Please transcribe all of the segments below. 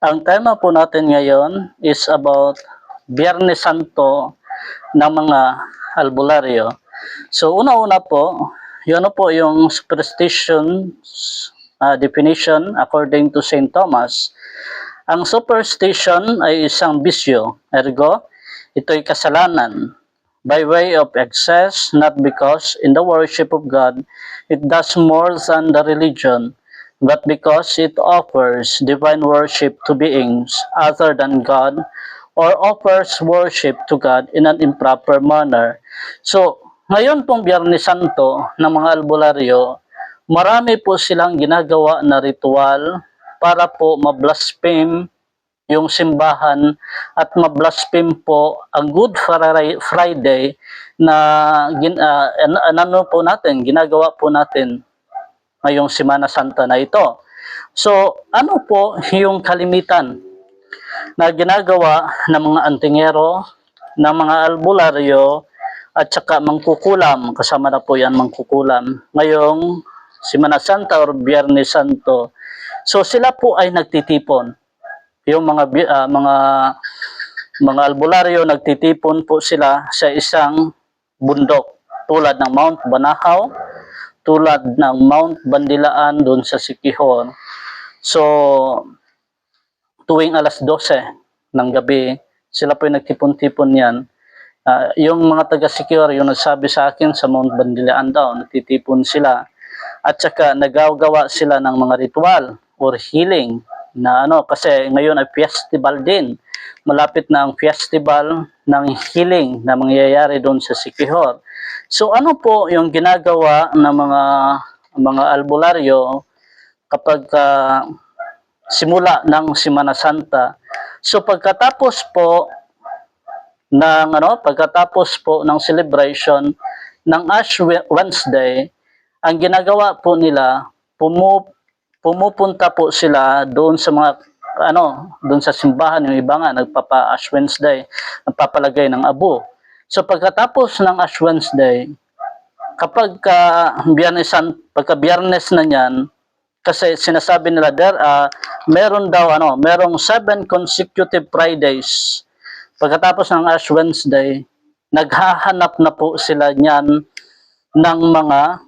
Ang tema po natin ngayon is about Biyernes Santo ng mga albularyo. So una-una po, yun po yung superstition uh, definition according to St. Thomas. Ang superstition ay isang bisyo, ergo, ito'y kasalanan by way of excess, not because in the worship of God it does more than the religion, but because it offers divine worship to beings other than God or offers worship to God in an improper manner. So, ngayon pong Biyernes Santo ng mga albularyo, marami po silang ginagawa na ritual para po mablaspheme yung simbahan at mablaspheme po ang Good Fri- Friday na an- ano po natin, ginagawa po natin ngayong Semana Santa na ito. So, ano po yung kalimitan na ginagawa ng mga antingero, ng mga albularyo, at saka mangkukulam, kasama na po yan mangkukulam, ngayong Semana Santa or Biyernes Santo. So, sila po ay nagtitipon yung mga ah, mga mga albularyo nagtitipon po sila sa isang bundok tulad ng Mount Banahaw, tulad ng Mount Bandilaan doon sa Sikihor. So tuwing alas 12 ng gabi, sila po yung nagtipon-tipon yan. Ah, yung mga taga Sikihor, yung nagsabi sa akin sa Mount Bandilaan daw, nagtitipon sila. At saka nagagawa sila ng mga ritual or healing na ano kasi ngayon ay festival din. Malapit na ang festival ng healing na mangyayari doon sa Sikihor. So ano po yung ginagawa ng mga mga albularyo kapag ah, simula ng Semana Santa. So pagkatapos po ng ano, pagkatapos po ng celebration ng Ash Wednesday, ang ginagawa po nila, pumu, pumupunta po sila doon sa mga ano, doon sa simbahan yung iba nga nagpapa Ash Wednesday, nagpapalagay ng abo. So pagkatapos ng Ash Wednesday, kapag ka Biyernes pagka Biyernes na niyan, kasi sinasabi nila there uh, meron daw ano, merong seven consecutive Fridays. Pagkatapos ng Ash Wednesday, naghahanap na po sila niyan ng mga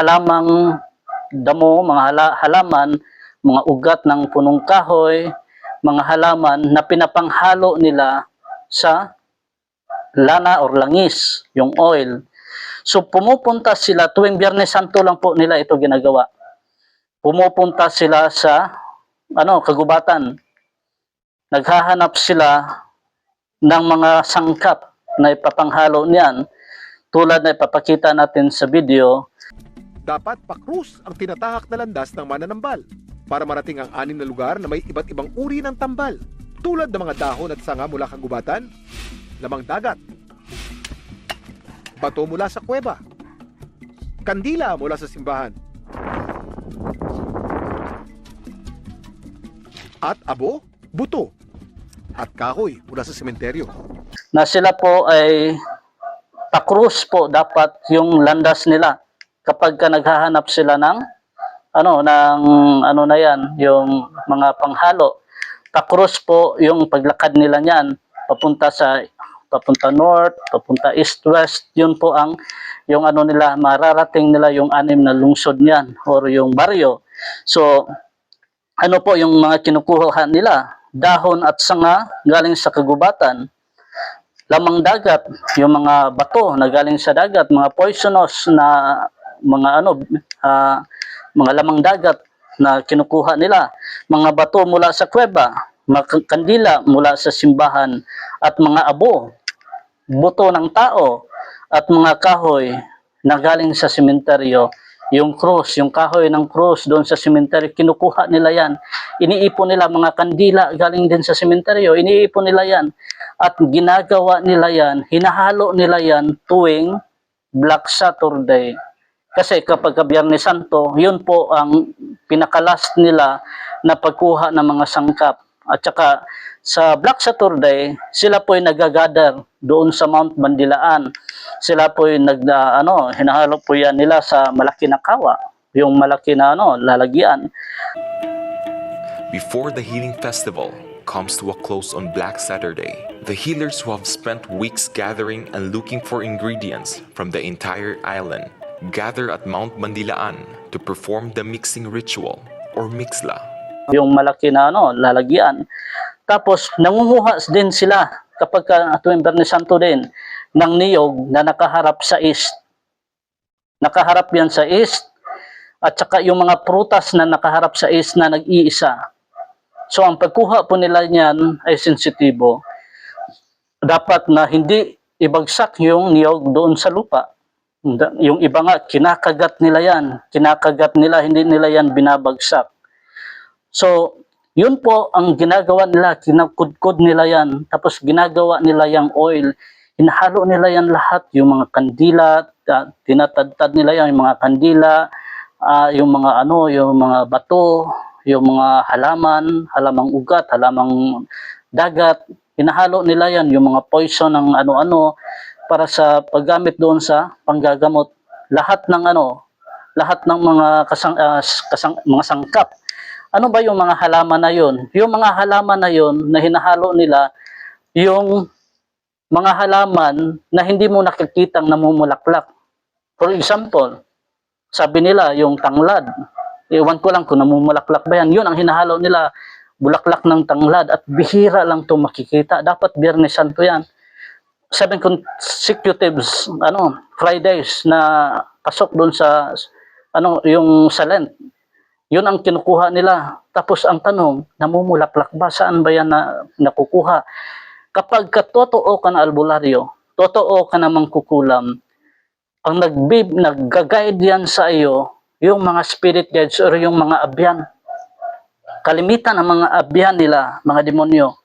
halamang damo, mga hala- halaman, mga ugat ng punong kahoy, mga halaman na pinapanghalo nila sa lana or langis, yung oil. So pumupunta sila, tuwing Biyernes Santo lang po nila ito ginagawa. Pumupunta sila sa ano, kagubatan. Naghahanap sila ng mga sangkap na ipapanghalo niyan tulad na ipapakita natin sa video dapat pakrus ang tinatahak na landas ng mananambal para marating ang anim na lugar na may iba't ibang uri ng tambal tulad ng mga dahon at sanga mula kagubatan, lamang dagat, bato mula sa kuweba, kandila mula sa simbahan, at abo, buto, at kahoy mula sa sementeryo. na sila po ay pakrus po dapat yung landas nila. Kapag ka naghahanap sila ng ano ng ano na yan yung mga panghalo pakrus po yung paglakad nila niyan papunta sa papunta north papunta east west yun po ang yung ano nila mararating nila yung anim na lungsod niyan or yung baryo. So ano po yung mga kinukuha nila? Dahon at sanga galing sa kagubatan. Lamang dagat, yung mga bato na galing sa dagat, mga poisonous na mga ano, ah, mga lamang dagat na kinukuha nila, mga bato mula sa kuweba, mga kandila mula sa simbahan, at mga abo, buto ng tao, at mga kahoy na galing sa sementeryo, yung krus, yung kahoy ng krus doon sa sementeryo, kinukuha nila yan. Iniipon nila mga kandila galing din sa sementeryo, iniipon nila yan. At ginagawa nila yan, hinahalo nila yan tuwing Black Saturday. Kasi kapag ka Biyernes Santo, yun po ang pinakalast nila na pagkuha ng mga sangkap. At saka sa Black Saturday, sila po ay nagagather doon sa Mount Bandilaan. Sila po ay nag, ah, ano, hinahalo po yan nila sa malaki na kawa, yung malaki na ano, lalagyan. Before the healing festival comes to a close on Black Saturday, the healers who have spent weeks gathering and looking for ingredients from the entire island gather at Mount Mandilaan to perform the mixing ritual or mixla. yung malaki na ano, lalagyan. Tapos, nangunguha din sila kapag ka, tuwing Bernes Santo din ng niyog na nakaharap sa east. Nakaharap yan sa east at saka yung mga prutas na nakaharap sa east na nag-iisa. So, ang pagkuha po nila niyan ay sensitibo. Dapat na hindi ibagsak yung niyog doon sa lupa. Yung iba nga, kinakagat nila yan. Kinakagat nila, hindi nila yan binabagsak. So, yun po ang ginagawa nila, kinakudkod nila yan, tapos ginagawa nila yung oil, hinahalo nila yan lahat, yung mga kandila, ta- tinatadtad nila yan, yung mga kandila, ah, yung mga ano, yung mga bato, yung mga halaman, halamang ugat, halamang dagat, hinahalo nila yan, yung mga poison ng ano-ano, para sa paggamit doon sa panggagamot. Lahat ng ano, lahat ng mga kasang, ah, kasang mga sangkap ano ba yung mga halaman na yun? Yung mga halaman na yun na hinahalo nila, yung mga halaman na hindi mo nakikitang namumulaklak. For example, sabi nila yung tanglad. Iwan ko lang kung namumulaklak ba yan. Yun ang hinahalo nila, bulaklak ng tanglad at bihira lang to makikita. Dapat Biyernes Santo yan. Seven consecutives, ano, Fridays na pasok doon sa, ano, yung sa Lent. Yun ang kinukuha nila. Tapos ang tanong, namumulaklak ba? Saan ba yan na, nakukuha? Kapag ka totoo ka na albularyo, totoo ka na mangkukulam, ang nagbib, nag-guide yan sa iyo, yung mga spirit guides or yung mga abyan. Kalimitan ang mga abyan nila, mga demonyo.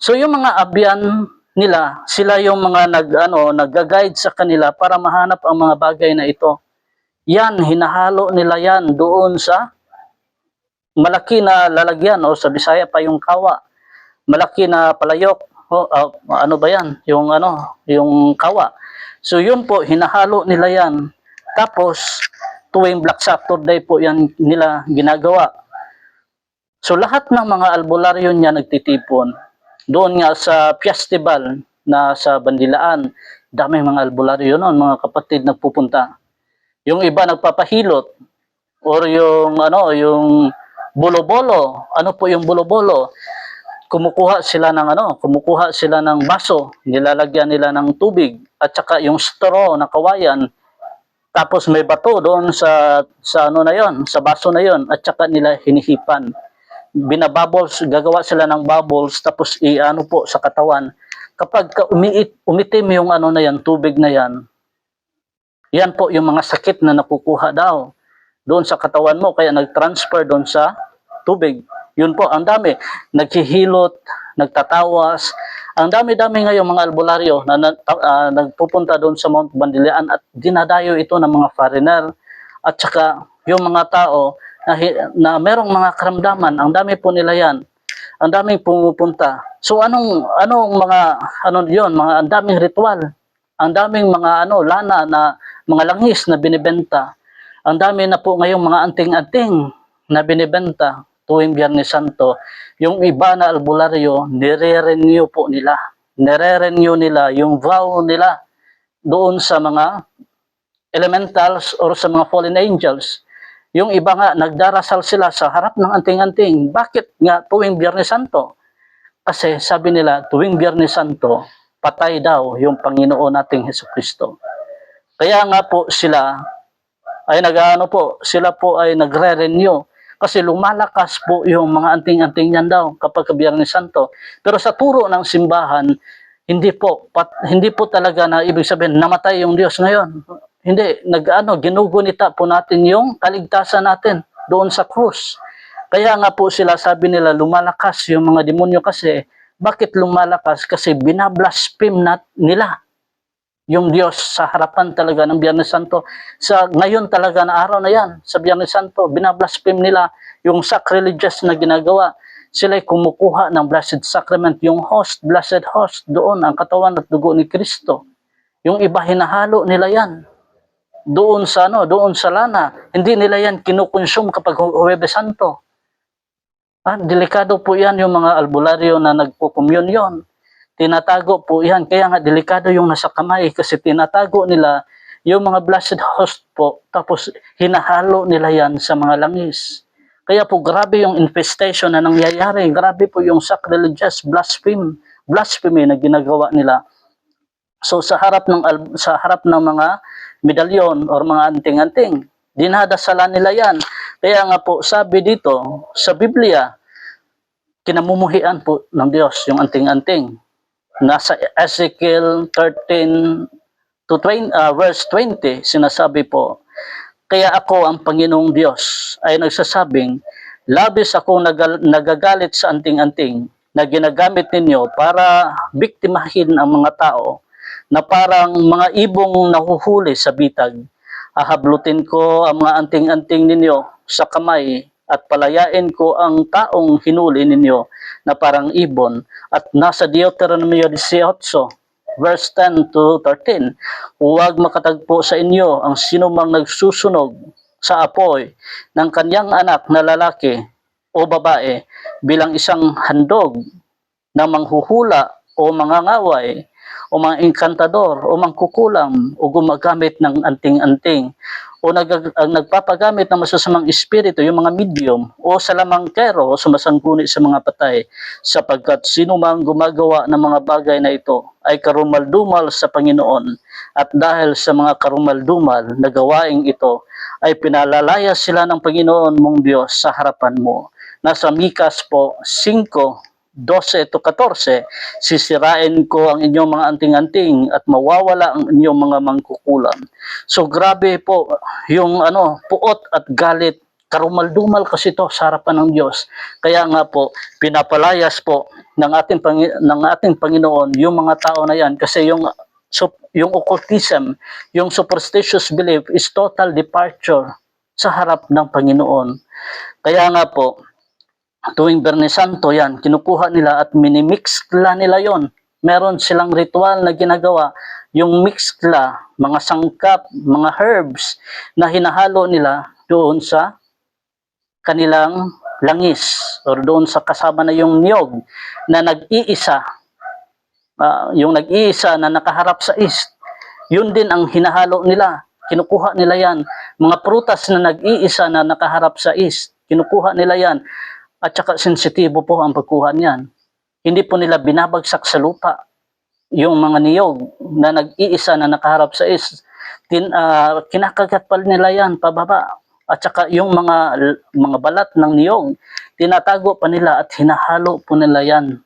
So yung mga abyan nila, sila yung mga nag ano, nag-guide sa kanila para mahanap ang mga bagay na ito. Yan, hinahalo nila yan doon sa malaki na lalagyan o sa Bisaya pa yung kawa. Malaki na palayok. O, ah, ano ba yan? Yung ano, yung kawa. So yun po, hinahalo nila yan. Tapos, tuwing Black Saturday po yan nila ginagawa. So lahat ng mga albularyo niya nagtitipon. Doon nga sa festival na sa Bandilaan, daming mga albularyo noon, mga kapatid nagpupunta. Yung iba nagpapahilot or yung ano, yung bolo-bolo. Ano po yung bolo-bolo? Kumukuha sila ng ano, kumukuha sila ng baso, nilalagyan nila ng tubig at saka yung straw na kawayan. Tapos may bato doon sa sa ano na 'yon, sa baso na 'yon at saka nila hinihipan. Binabubbles, gagawa sila ng bubbles tapos iano po sa katawan. Kapag ka umiit, umitim yung ano na 'yan, tubig na 'yan, yan po yung mga sakit na nakukuha daw doon sa katawan mo kaya nag-transfer doon sa tubig. Yun po, ang dami. Naghihilot, nagtatawas. Ang dami-dami ngayon mga albularyo na, ah, nagpupunta doon sa Mount Bandilian at dinadayo ito ng mga foreigner. At saka yung mga tao na, na merong mga karamdaman, ang dami po nila yan. Ang daming pumupunta. So anong anong mga ano 'yon, mga ang daming ritual. Ang daming mga ano lana na mga langis na binibenta. Ang dami na po ngayong mga anting-anting na binibenta tuwing Biyernes Santo. Yung iba na albularyo, nire-renew po nila. Nire-renew nila yung vow nila doon sa mga elementals or sa mga fallen angels. Yung iba nga, nagdarasal sila sa harap ng anting-anting. Bakit nga tuwing Biyernes Santo? Kasi sabi nila, tuwing Biyernes Santo, patay daw yung Panginoon nating Heso Kristo. Kaya nga po sila ay nag-ano po, sila po ay nagre-renew kasi lumalakas po yung mga anting-anting yan daw kapag Biyernes Santo. Pero sa turo ng simbahan, hindi po pat, hindi po talaga na ibig sabihin namatay yung Diyos ngayon. Hindi, nag-ano, ginugunita po natin yung kaligtasan natin doon sa krus. Kaya nga po sila sabi nila lumalakas yung mga demonyo kasi bakit lumalakas? Kasi binablaspheme nat nila yung Diyos sa harapan talaga ng Biyernes Santo. Sa ngayon talaga na araw na yan, sa Biyernes Santo, binablaspheme nila yung sacrilegious na ginagawa. Sila'y kumukuha ng Blessed Sacrament, yung host, Blessed Host, doon ang katawan at dugo ni Kristo. Yung iba hinahalo nila yan. Doon sa ano, doon sa lana. Hindi nila yan kinukonsume kapag Huwebes Santo. Ah, delikado po yan yung mga albularyo na nagpo-communion. Tinatago po yan. Kaya nga delikado yung nasa kamay kasi tinatago nila yung mga blessed host po tapos hinahalo nila yan sa mga langis. Kaya po grabe yung infestation na nangyayari. Grabe po yung sacrilegious blasphemy, blasphemy na ginagawa nila. So sa harap ng sa harap ng mga medalyon or mga anting-anting, dinadasalan nila yan. Kaya nga po sabi dito sa Biblia, kinamumuhian po ng Diyos yung anting-anting. Nasa Ezekiel 13 to 20, ah, verse 20, sinasabi po, Kaya ako ang Panginoong Diyos ay nagsasabing, labis ako nagal- nagagalit sa anting-anting na ginagamit ninyo para biktimahin ang mga tao na parang mga ibong nahuhuli sa bitag. Ahablutin ko ang mga anting-anting ninyo sa kamay at palayain ko ang taong hinuli ninyo na parang ibon. At nasa Deuteronomy 18, verse 10 to 13, Huwag makatagpo sa inyo ang sinumang nagsusunog sa apoy ng kanyang anak na lalaki o babae bilang isang handog na manghuhula o mangangaway o mga inkantador o mangkukulam o gumagamit ng anting-anting o nag, ang nagpapagamit ng masasamang espiritu, yung mga medium o salamangkero o sumasangguni sa mga patay sapagkat sino mang gumagawa ng mga bagay na ito ay karumaldumal sa Panginoon at dahil sa mga karumaldumal na gawaing ito ay pinalalaya sila ng Panginoon mong Diyos sa harapan mo. Nasa Mikas po 5 12 to 14, sisirain ko ang inyong mga anting-anting at mawawala ang inyong mga mangkukulam. So grabe po yung ano, puot at galit. Karumal-dumal kasi to sa harapan ng Diyos. Kaya nga po, pinapalayas po ng ating, Pangi- ng ating Panginoon yung mga tao na yan kasi yung so, yung occultism, yung superstitious belief is total departure sa harap ng Panginoon. Kaya nga po, tuwing Bernes Santo yan, kinukuha nila at minimix nila yon. Meron silang ritual na ginagawa, yung mixkla, mga sangkap, mga herbs na hinahalo nila doon sa kanilang langis or doon sa kasama na yung niyog na nag-iisa, ah, yung nag-iisa na nakaharap sa east. Yun din ang hinahalo nila. Kinukuha nila yan. Mga prutas na nag-iisa na nakaharap sa east. Kinukuha nila yan. At saka sensitibo po ang pagkuha niyan. Hindi po nila binabagsak sa lupa yung mga niyog na nag-iisa na nakaharap sa is. Tin, ah, kinakagat pa nila yan pababa. At saka yung mga mga balat ng niyog, tinatago pa nila at hinahalo po nila yan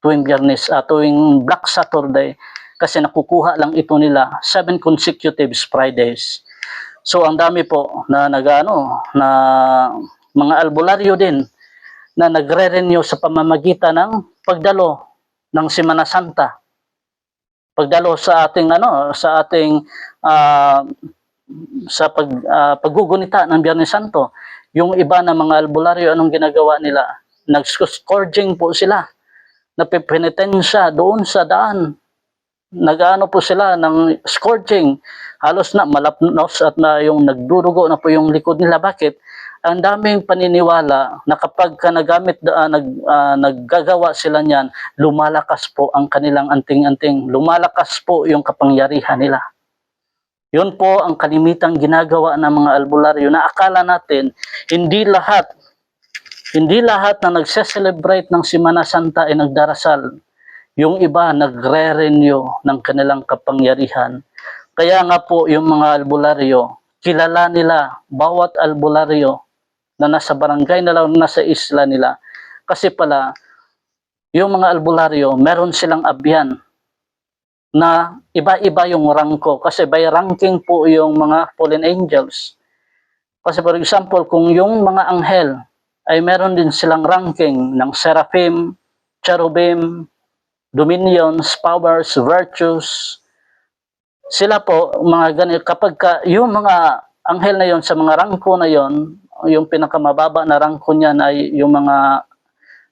tuwing biyernes, ah, tuwing Black Saturday kasi nakukuha lang ito nila seven consecutive Fridays. So ang dami po na nagano na mga albularyo din na nagre-renew sa pamamagitan ng pagdalo ng Semana Santa. Pagdalo sa ating ano, sa ating ah, sa pag ah, paggugunita ng Biyernes Santo. Yung iba na mga albularyo anong ginagawa nila? Nag-scourging po sila. Napipenitensya doon sa daan. Nagaano po sila ng scourging. Halos na malapnos at na yung nagdurugo na po yung likod nila. Bakit? Ang daming paniniwala na kapag ka nagamit ah, nag ah, naggagawa sila niyan lumalakas po ang kanilang anting-anting. Lumalakas po yung kapangyarihan nila. Yun po ang kalimitang ginagawa ng mga albularyo na akala natin hindi lahat hindi lahat na nagse-celebrate ng Semana Santa ay nagdarasal. Yung iba nagre-renew ng kanilang kapangyarihan. Kaya nga po yung mga albularyo kilala nila bawat albularyo na nasa barangay na lang, nasa isla nila. Kasi pala, yung mga albularyo, meron silang abyan na iba-iba yung rangko. Kasi by ranking po yung mga fallen angels. Kasi for example, kung yung mga anghel ay meron din silang ranking ng seraphim, cherubim, dominions, powers, virtues, sila po, mga ganito, kapag ka, yung mga anghel na yon sa mga rangko na yon, yung pinakamababa na rangko niyan ay yung mga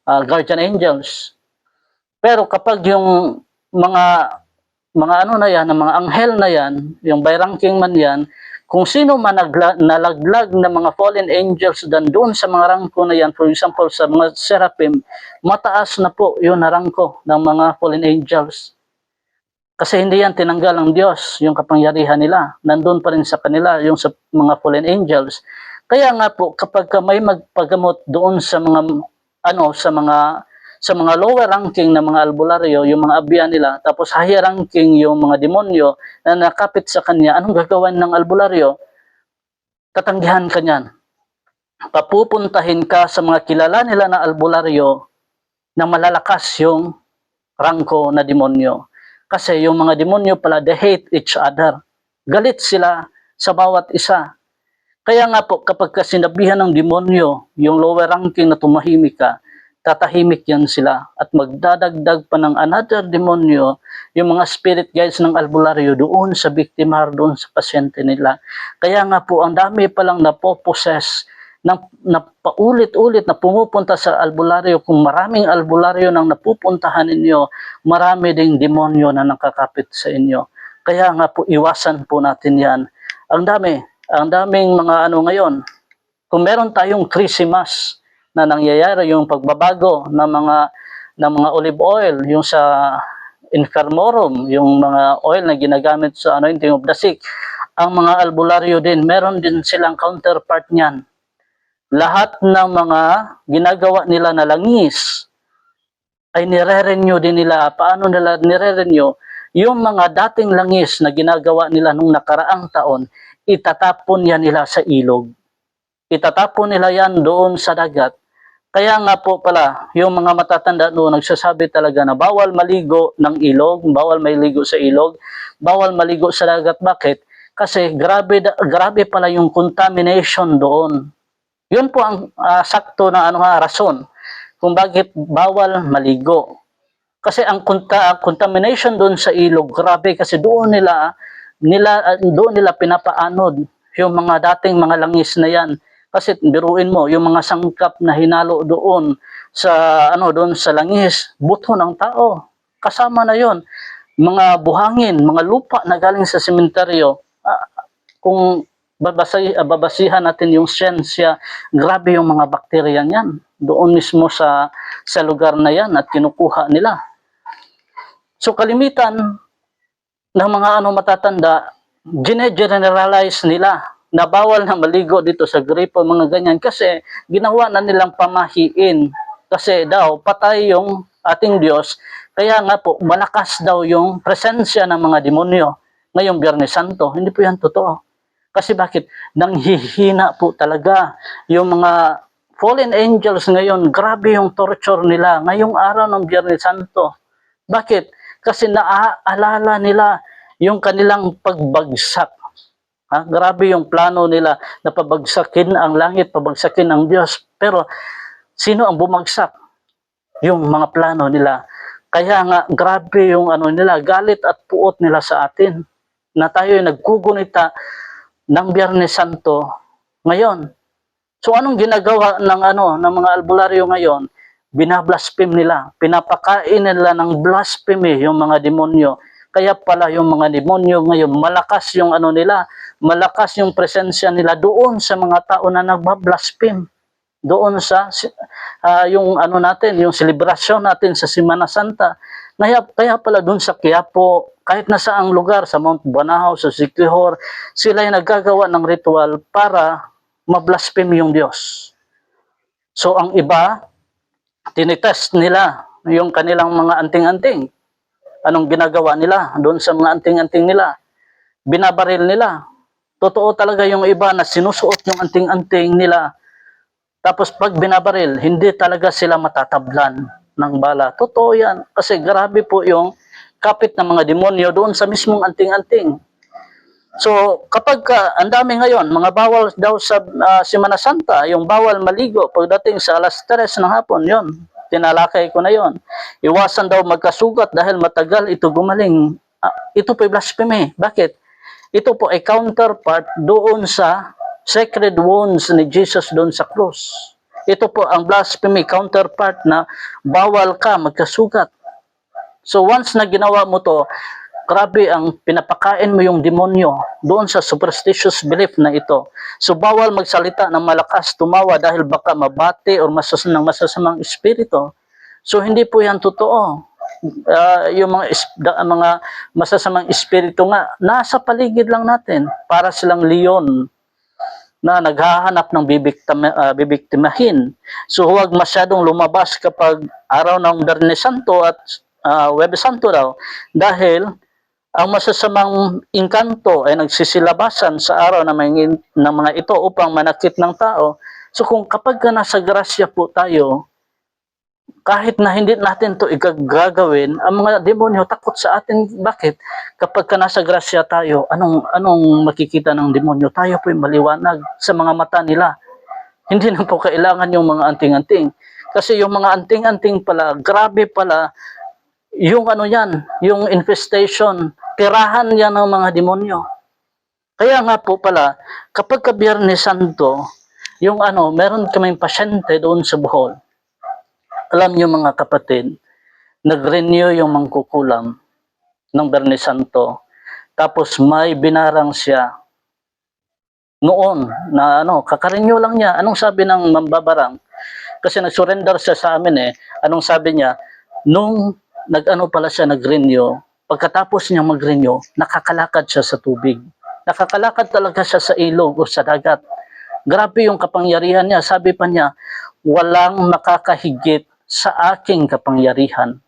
ah, guardian angels. Pero kapag yung mga mga ano na yan, ng mga anghel na yan, yung by ranking man yan, kung sino man nagla, nalaglag na mga fallen angels dan doon sa mga rangko na yan, for example, sa mga seraphim, mataas na po yun na rangko ng mga fallen angels. Kasi hindi yan tinanggal ng Diyos, yung kapangyarihan nila. Nandun pa rin sa kanila, yung sa mga fallen angels. Kaya nga po, kapag ka may magpagamot doon sa mga, ano, sa mga sa mga lower ranking na mga albularyo, yung mga abya nila, tapos higher ranking yung mga demonyo na nakapit sa kanya, anong gagawin ng albularyo? Tatanggihan ka niyan. Papupuntahin ka sa mga kilala nila na albularyo na malalakas yung rangko na demonyo. Kasi yung mga demonyo pala, they hate each other. Galit sila sa bawat isa. Kaya nga po, kapag ka sinabihan ng demonyo, yung lower ranking na tumahimik ka, tatahimik yan sila at magdadagdag pa ng another demonyo yung mga spirit guides ng albularyo doon sa biktima doon sa pasyente nila. Kaya nga po ang dami palang napoposes na, na paulit-ulit na pumupunta sa albularyo kung maraming albularyo nang napupuntahan ninyo, marami ding demonyo na nakakapit sa inyo. Kaya nga po iwasan po natin yan. Ang dami, ang daming mga ano ngayon, kung meron tayong Christmas, na nangyayari yung pagbabago ng mga ng mga olive oil yung sa infermorum yung mga oil na ginagamit sa anointing of the sick ang mga albularyo din meron din silang counterpart niyan. Lahat ng mga ginagawa nila na langis ay nire-renew din nila. Paano nila nire-renew? Yung mga dating langis na ginagawa nila nung nakaraang taon itatapon yan nila sa ilog itatapon nila yan doon sa dagat kaya nga po pala, yung mga matatanda noon nagsasabi talaga na bawal maligo ng ilog, bawal maligo sa ilog, bawal maligo sa dagat. Bakit? Kasi grabe, grabe pala yung contamination doon. Yun po ang ah, sakto na ano ha, rason kung bakit bawal maligo. Kasi ang conta- contamination doon sa ilog, grabe kasi doon nila nila ah, doon nila pinapaanod yung mga dating mga langis na yan. Kasi biruin mo, yung mga sangkap na hinalo doon sa ano doon sa langis, buto ng tao. Kasama na 'yon. Mga buhangin, mga lupa na galing sa sementeryo. Ah, kung babasay, ah, babasihan natin yung siyensya, grabe yung mga bakterya niyan. Doon mismo sa sa lugar na 'yan at kinukuha nila. So kalimitan ng mga ano matatanda, gine-generalize nila na bawal na maligo dito sa gripo, mga ganyan. Kasi ginawa na nilang pamahiin. Kasi daw, patay yung ating Diyos. Kaya nga po, malakas daw yung presensya ng mga demonyo ngayong Biyernes Santo. Hindi po yan totoo. Kasi bakit? Nanghihina po talaga yung mga fallen angels ngayon. Grabe yung torture nila ngayong araw ng Biyernes Santo. Bakit? Kasi naaalala nila yung kanilang pagbagsak Ha? Grabe yung plano nila na pabagsakin ang langit, pabagsakin ang Diyos. Pero sino ang bumagsak? Yung mga plano nila. Kaya nga grabe yung ano nila, galit at puot nila sa atin. Na tayo ay nagkugunita ng Biyernes Santo ngayon. So anong ginagawa ng ano ng mga albularyo ngayon? Binablaspheme nila, pinapakain nila ng blasphemy yung mga demonyo. Kaya pala yung mga demonyo ngayon, malakas yung ano nila, malakas yung presensya nila doon sa mga tao na nagbablaspheme. Doon sa ah, yung ano natin, yung selebrasyon natin sa Semana Santa. Kaya, kaya pala doon sa Quiapo, kahit na saang lugar, sa Mount Banahaw, sa Siquijor, sila ay naggagawa ng ritual para mablaspheme yung Diyos. So ang iba, tinitest nila yung kanilang mga anting-anting anong ginagawa nila doon sa mga anting-anting nila. Binabaril nila. Totoo talaga yung iba na sinusuot yung anting-anting nila. Tapos pag binabaril, hindi talaga sila matatablan ng bala. Totoo yan. Kasi grabe po yung kapit ng mga demonyo doon sa mismong anting-anting. So, kapag ka, ang dami ngayon, mga bawal daw sa ah, Semana Santa, yung bawal maligo pagdating sa alas 3 ng hapon, yon tinalakay ko na yon. Iwasan daw magkasugat dahil matagal ito gumaling. Ah, ito po ay blasphemy. Bakit? Ito po ay counterpart doon sa sacred wounds ni Jesus doon sa cross. Ito po ang blasphemy counterpart na bawal ka magkasugat. So once na ginawa mo to, grabe ang pinapakain mo yung demonyo doon sa superstitious belief na ito. So bawal magsalita ng malakas, tumawa dahil baka mabati o masas ng masasamang espiritu. So hindi po yan totoo. Ah, yung mga da- mga masasamang espiritu nga nasa paligid lang natin para silang leon na naghahanap ng bibiktima, ah, bibiktimahin. So huwag masyadong lumabas kapag araw ng Biyernes Santo at uh, Webes Santo daw dahil ang masasamang inkanto ay nagsisilabasan sa araw ng mga, ng mga ito upang manakit ng tao. So kung kapag ka nasa grasya po tayo, kahit na hindi natin to igagawin, ang mga demonyo takot sa atin. Bakit? Kapag ka nasa grasya tayo, anong, anong makikita ng demonyo? Tayo po maliwanag sa mga mata nila. Hindi na po kailangan yung mga anting-anting. Kasi yung mga anting-anting pala, grabe pala, yung ano yan, yung infestation, tirahan yan ng mga demonyo. Kaya nga po pala, kapag ka Biyernes Santo, yung ano, meron kaming pasyente doon sa Bohol. Alam niyo mga kapatid, nag-renew yung mangkukulam ng Biyernes Santo. Tapos may binarang siya noon na ano, kakarenew lang niya. Anong sabi ng mambabarang? Kasi nag-surrender siya sa amin eh. Anong sabi niya? Nung nag-ano pala siya, nag-renew, pagkatapos niya mag-renew, nakakalakad siya sa tubig. Nakakalakad talaga siya sa ilog o sa dagat. Grabe yung kapangyarihan niya. Sabi pa niya, walang makakahigit sa aking kapangyarihan.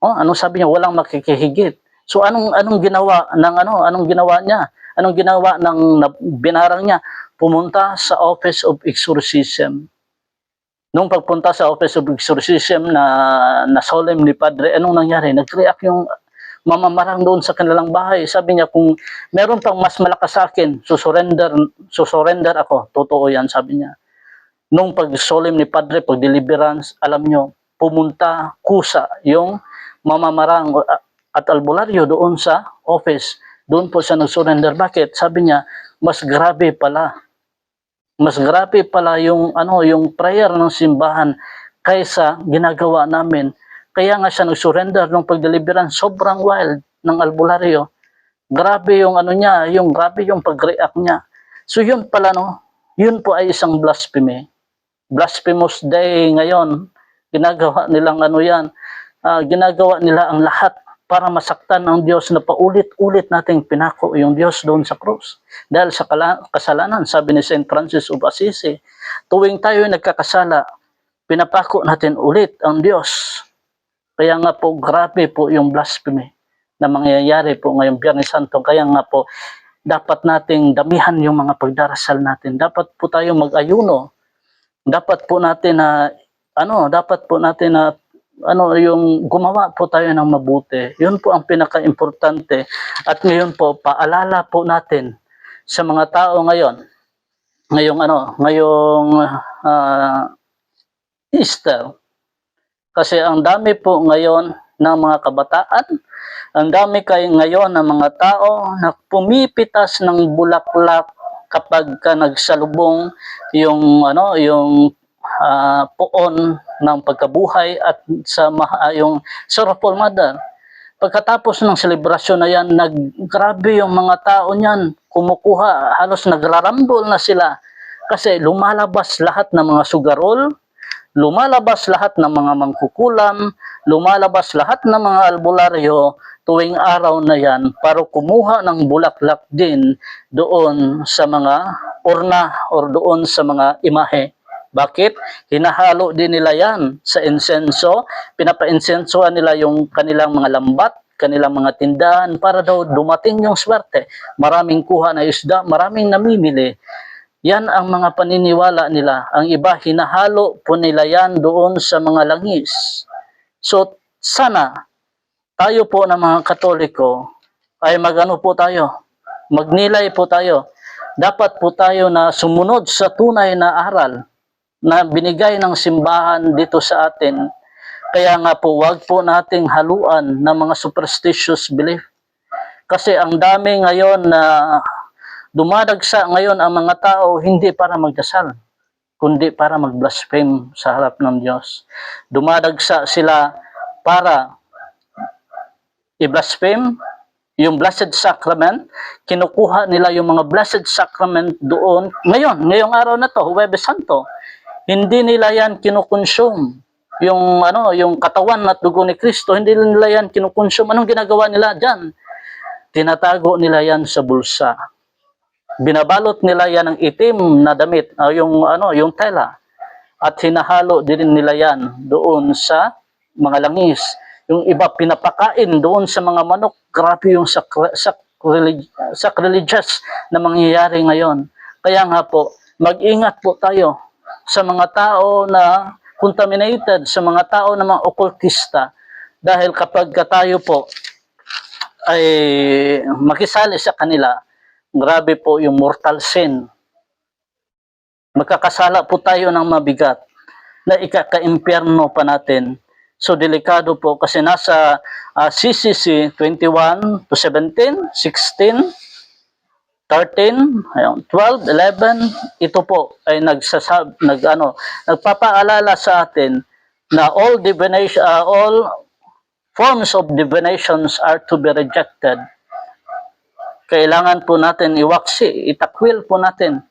Oh, anong sabi niya? Walang makikihigit. So anong anong ginawa ng ano? Anong ginawa niya? Anong ginawa ng na- binarang niya? Pumunta sa Office of Exorcism. Nung pagpunta sa Office of Exorcism na na solemn ni Padre, anong nangyari? Nag-react yung mamamarang doon sa kanilang bahay. Sabi niya, kung meron pang mas malakas sa akin, susurrender, susurrender ako. Totoo yan, sabi niya. Nung pag-solemn ni Padre, pag-deliverance, alam nyo, pumunta kusa yung mamamarang at albularyo doon sa office. Doon po siya nag-surrender. Bakit? Sabi niya, mas grabe pala. Mas grabe pala yung ano yung prayer ng simbahan kaysa ginagawa namin. Kaya nga siya nag-surrender nung pag-deliverance. Sobrang wild ng albularyo. Grabe yung ano niya, yung grabe yung pag-react niya. So yun pala no, yun po ay isang blasphemy. Blasphemous day ngayon. Ginagawa nilang ano yan. Ah, ginagawa nila ang lahat para masaktan ang Diyos na paulit-ulit nating pinako yung Diyos doon sa krus. Dahil sa kasalanan, sabi ni St. Francis of Assisi, tuwing tayo nagkakasala, pinapako natin ulit ang Diyos. Kaya nga po, grabe po yung blasphemy na mangyayari po ngayong Biyernes Santo. Kaya nga po, dapat nating damihan yung mga pagdarasal natin. Dapat po tayo mag-ayuno. Dapat po natin na, ano, dapat po natin na ano yung gumawa po tayo ng mabuti. Yun po ang pinaka-importante. At ngayon po, paalala po natin sa mga tao ngayon, ngayong ano, ngayong ah, Easter. Kasi ang dami po ngayon ng mga kabataan, ang dami kay ngayon ng mga tao na pumipitas ng bulaklak kapag ka nagsalubong yung ano, yung ah, poon ng pagkabuhay at sa maha, yung Sorrowful Mother. Pagkatapos ng selebrasyon na yan, naggrabe yung mga tao niyan, kumukuha, halos nagrarambol na sila. Kasi lumalabas lahat ng mga sugarol, lumalabas lahat ng mga mangkukulam, lumalabas lahat ng mga albularyo tuwing araw na yan para kumuha ng bulaklak din doon sa mga urna or doon sa mga imahe. Bakit? Hinahalo din nila yan sa insenso. Pinapa-insensoan nila yung kanilang mga lambat, kanilang mga tindahan para daw dumating yung swerte. Maraming kuha na isda, maraming namimili. Yan ang mga paniniwala nila. Ang iba, hinahalo po nila yan doon sa mga langis. So, sana tayo po ng mga katoliko ay magano po tayo, magnilay po tayo. Dapat po tayo na sumunod sa tunay na aral na binigay ng simbahan dito sa atin. Kaya nga po, wag po nating haluan ng mga superstitious belief. Kasi ang dami ngayon na dumadagsa ngayon ang mga tao hindi para magdasal, kundi para mag-blaspheme sa harap ng Diyos. Dumadagsa sila para i-blaspheme, yung Blessed Sacrament, kinukuha nila yung mga Blessed Sacrament doon. Ngayon, ngayong araw na to, Huwebes Santo, hindi nila yan kinukonsume. Yung ano, yung katawan at dugo ni Kristo, hindi nila yan kinukonsume. Anong ginagawa nila diyan? Tinatago nila yan sa bulsa. Binabalot nila yan ng itim na damit, ah, yung ano, yung tela. At hinahalo din nila yan doon sa mga langis. Yung iba pinapakain doon sa mga manok. Grabe yung sacri- sacrilege- sacrilegious na mangyayari ngayon. Kaya nga po, mag-ingat po tayo sa mga tao na contaminated, sa mga tao na mga okultista. Dahil kapag ka tayo po ay makisali sa kanila, grabe po yung mortal sin. Magkakasala po tayo ng mabigat na ikaka-impyerno pa natin. So delikado po kasi nasa ah, CCC 21 to 17, 16, 13, ayun, 12, 11, ito po ay nagsasab nag ano, nagpapaalala sa atin na all divination ah, all forms of divinations are to be rejected. Kailangan po natin iwaksi, itakwil po natin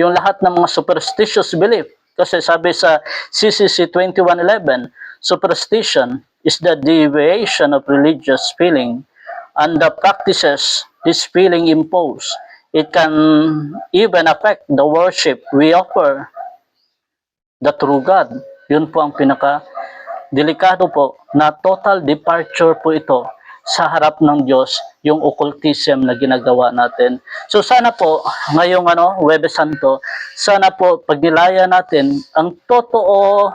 yung lahat ng mga superstitious belief. Kasi sabi sa CCC 2111, superstition is the deviation of religious feeling and the practices this feeling impose. It can even affect the worship we offer the true God. Yun po ang pinaka delikado po na total departure po ito sa harap ng Diyos yung occultism na ginagawa natin. So sana po ngayong ano Huwebes Santo, sana po pagnilaya natin ang totoo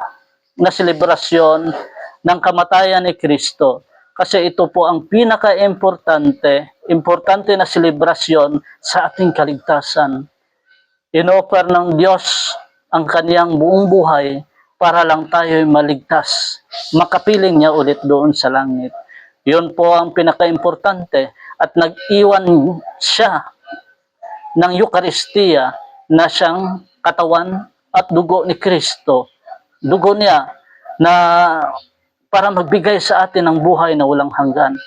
na selebrasyon ng kamatayan ni Kristo. Kasi ito po ang pinaka-importante, importante na selebrasyon sa ating kaligtasan. Inoffer ng Diyos ang kaniyang buong buhay para lang tayo maligtas. Makapiling niya ulit doon sa langit. Yun po ang pinaka-importante at nag-iwan siya ng Eucharistia na siyang katawan at dugo ni Kristo. Dugo niya na para magbigay sa atin ng buhay na walang hanggan.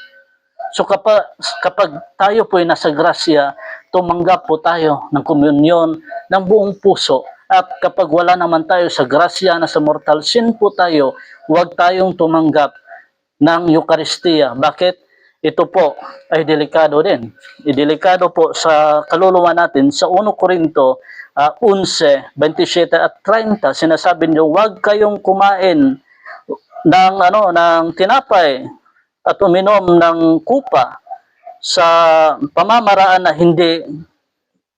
So kapag, kapag tayo po ay nasa grasya, tumanggap po tayo ng komunyon ng buong puso. At kapag wala naman tayo sa grasya na sa mortal sin po tayo, huwag tayong tumanggap ng Eucharistia. Bakit? Ito po ay delikado din. Delikado po sa kaluluwa natin sa 1 Korinto ah, 11, 27 at 30, sinasabi niyo, huwag kayong kumain ng ano ng tinapay at uminom ng kupa sa pamamaraan na hindi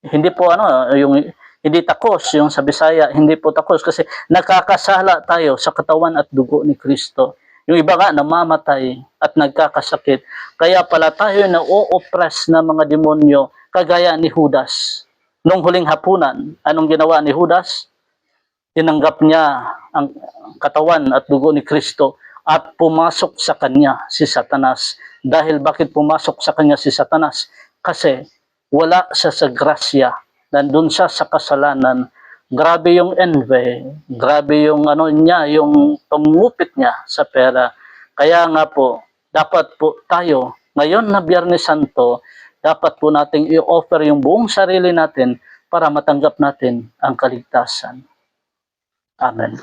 hindi po ano yung hindi takos yung sa Bisaya hindi po takos. Kasi nakakasala tayo sa katawan at dugo ni Kristo. Yung iba nga namamatay at nagkakasakit. Kaya pala tayo na o-oppress ng mga demonyo kagaya ni Judas. Nung huling hapunan anong ginawa ni Judas? Tinanggap niya ang katawan at dugo ni Kristo at pumasok sa kanya si Satanas. Dahil bakit pumasok sa kanya si Satanas? Kasi wala siya sa grasya, nandun siya sa kasalanan. Grabe yung envy, grabe yung ano niya, yung pamupit niya sa pera. Kaya nga po, dapat po tayo, ngayon na Biyernes Santo, dapat po nating i-offer yung buong sarili natin para matanggap natin ang kaligtasan. Amen.